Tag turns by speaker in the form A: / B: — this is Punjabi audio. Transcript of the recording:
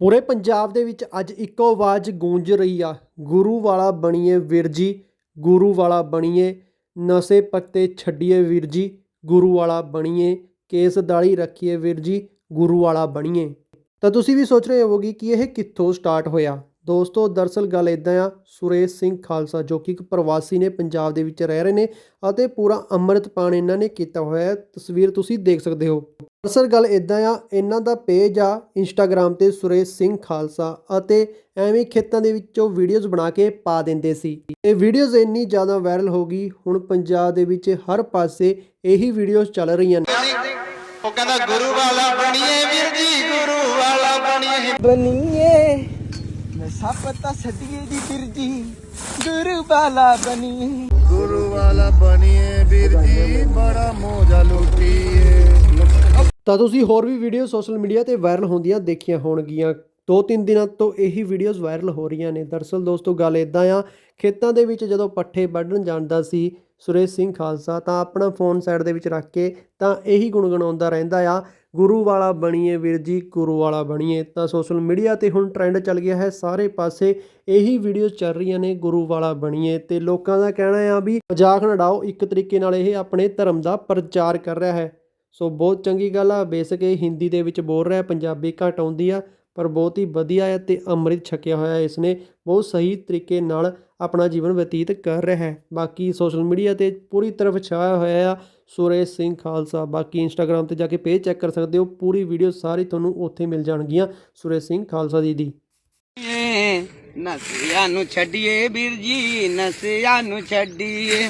A: ਪੂਰੇ ਪੰਜਾਬ ਦੇ ਵਿੱਚ ਅੱਜ ਇੱਕੋ ਆਵਾਜ਼ ਗੂੰਜ ਰਹੀ ਆ। ਗੁਰੂ ਵਾਲਾ ਬਣੀਏ ਵੀਰ ਜੀ, ਗੁਰੂ ਵਾਲਾ ਬਣੀਏ, ਨਸ਼ੇ ਪੱਤੇ ਛੱਡੀਏ ਵੀਰ ਜੀ, ਗੁਰੂ ਵਾਲਾ ਬਣੀਏ, ਕੇਸ ਦਾੜੀ ਰੱਖੀਏ ਵੀਰ ਜੀ, ਗੁਰੂ ਵਾਲਾ ਬਣੀਏ। ਤਾਂ ਤੁਸੀਂ ਵੀ ਸੋਚ ਰਹੇ ਹੋਵੋਗੇ ਕਿ ਇਹ ਕਿੱਥੋਂ ਸਟਾਰਟ ਹੋਇਆ? ਦੋਸਤੋ ਦਰਸਲ ਗੱਲ ਇਦਾਂ ਆ ਸੁਰੇਸ਼ ਸਿੰਘ ਖਾਲਸਾ ਜੋ ਕਿ ਇੱਕ ਪ੍ਰਵਾਸੀ ਨੇ ਪੰਜਾਬ ਦੇ ਵਿੱਚ ਰਹਿ ਰਹੇ ਨੇ ਅਤੇ ਪੂਰਾ ਅੰਮ੍ਰਿਤ ਪਾਣ ਇਹਨਾਂ ਨੇ ਕੀਤਾ ਹੋਇਆ ਹੈ। ਤਸਵੀਰ ਤੁਸੀਂ ਦੇਖ ਸਕਦੇ ਹੋ। ਦਰਅਸਲ ਗੱਲ ਇਦਾਂ ਆ ਇਹਨਾਂ ਦਾ ਪੇਜ ਆ ਇੰਸਟਾਗ੍ਰam ਤੇ ਸੁਰੇਸ਼ ਸਿੰਘ ਖਾਲਸਾ ਅਤੇ ਐਵੇਂ ਖੇਤਾਂ ਦੇ ਵਿੱਚੋਂ ਵੀਡੀਓਜ਼ ਬਣਾ ਕੇ ਪਾ ਦਿੰਦੇ ਸੀ। ਇਹ ਵੀਡੀਓਜ਼ ਇੰਨੀ ਜ਼ਿਆਦਾ ਵਾਇਰਲ ਹੋ ਗਈ ਹੁਣ ਪੰਜਾਬ ਦੇ ਵਿੱਚ ਹਰ ਪਾਸੇ ਇਹੀ ਵੀਡੀਓਜ਼ ਚੱਲ ਰਹੀਆਂ ਨੇ।
B: ਉਹ ਕਹਿੰਦਾ ਗੁਰੂ ਵਾਲਾ ਬਣੀਏ ਵੀਰ ਜੀ ਗੁਰੂ ਵਾਲਾ ਬਣੀਏ।
C: ਬਨੀਏ ਨਸ਼ਾ ਪਤਾ ਛੱਡੀਏ ਦੀ ਬਿਰਜੀ ਗੁਰੂ ਬਾਲਾ ਬਣੀ।
B: ਗੁਰੂ ਵਾਲਾ ਬਣੀਏ ਵੀਰ ਜੀ ਬੜਾ ਮੋਜਾ ਲੁੱਟੀਏ।
A: ਤਾਂ ਤੁਸੀਂ ਹੋਰ ਵੀ ਵੀਡੀਓ ਸੋਸ਼ਲ ਮੀਡੀਆ ਤੇ ਵਾਇਰਲ ਹੁੰਦੀਆਂ ਦੇਖੀਆਂ ਹੋਣਗੀਆਂ। ਦੋ ਤਿੰਨ ਦਿਨਾਂ ਤੋਂ ਇਹੀ ਵੀਡੀਓਜ਼ ਵਾਇਰਲ ਹੋ ਰਹੀਆਂ ਨੇ। ਦਰਅਸਲ ਦੋਸਤੋ ਗੱਲ ਇਦਾਂ ਆ ਖੇਤਾਂ ਦੇ ਵਿੱਚ ਜਦੋਂ ਪੱਠੇ ਵੱਢਣ ਜਾਂਦਾ ਸੀ ਸੁਰੇਸ਼ ਸਿੰਘ ਖਾਲਸਾ, ਤਾਂ ਆਪਣਾ ਫੋਨ ਸਾਈਡ ਦੇ ਵਿੱਚ ਰੱਖ ਕੇ ਤਾਂ ਇਹੀ ਗੁਣਗੁਣਾਉਂਦਾ ਰਹਿੰਦਾ ਆ, ਗੁਰੂ ਵਾਲਾ ਬਣੀਏ ਵੀਰ ਜੀ, ਗੁਰੂ ਵਾਲਾ ਬਣੀਏ। ਤਾਂ ਸੋਸ਼ਲ ਮੀਡੀਆ ਤੇ ਹੁਣ ਟ੍ਰੈਂਡ ਚੱਲ ਗਿਆ ਹੈ, ਸਾਰੇ ਪਾਸੇ ਇਹੀ ਵੀਡੀਓਜ਼ ਚੱਲ ਰਹੀਆਂ ਨੇ, ਗੁਰੂ ਵਾਲਾ ਬਣੀਏ। ਤੇ ਲੋਕਾਂ ਦਾ ਕਹਿਣਾ ਆ ਵੀ ਮਜ਼ਾਕ ਨਾ ਡਾਓ ਇੱਕ ਤਰੀਕੇ ਨਾਲ ਇਹ ਆਪਣੇ ਧਰਮ ਦਾ ਪ੍ਰਚਾਰ ਕਰ ਰਿਹਾ ਹੈ। ਸੋ ਬਹੁਤ ਚੰਗੀ ਗੱਲ ਆ, ਬੇਸਿਕ ਇਹ ਹਿੰਦੀ ਦੇ ਵਿੱਚ ਬੋਲ ਰਿਹਾ, ਪੰਜਾਬੀ ਘੱਟ ਆਉਂਦੀ ਆ ਪਰ ਬਹੁਤ ਹੀ ਵਧੀਆ ਹੈ ਤੇ ਅੰਮ੍ਰਿਤ ਛਕਿਆ ਹੋਇਆ ਇਸ ਨੇ ਬਹੁਤ ਸਹੀ ਤਰੀਕੇ ਨਾਲ ਆਪਣਾ ਜੀਵਨ ਬਤੀਤ ਕਰ ਰਿਹਾ ਹੈ। ਬਾਕੀ ਸੋਸ਼ਲ ਮੀਡੀਆ ਤੇ ਪੂਰੀ ਤਰਫ ਛਾਇਆ ਹੋਇਆ ਆ ਸੁਰੇਸ਼ ਸਿੰਘ ਖਾਲਸਾ। ਬਾਕੀ ਇੰਸਟਾਗ੍ਰam ਤੇ ਜਾ ਕੇ ਪੇਜ ਚੈੱਕ ਕਰ ਸਕਦੇ ਹੋ। ਪੂਰੀ ਵੀਡੀਓ ਸਾਰੀ ਤੁਹਾਨੂੰ ਉੱਥੇ ਮਿਲ ਜਾਣਗੀਆਂ। ਸੁਰੇਸ਼ ਸਿੰਘ ਖਾਲਸਾ ਜੀ ਦੀ।
C: ਨਸਿਆਂ ਨੂੰ ਛੱਡੀਏ ਵੀਰ ਜੀ, ਨਸਿਆਂ ਨੂੰ ਛੱਡੀਏ।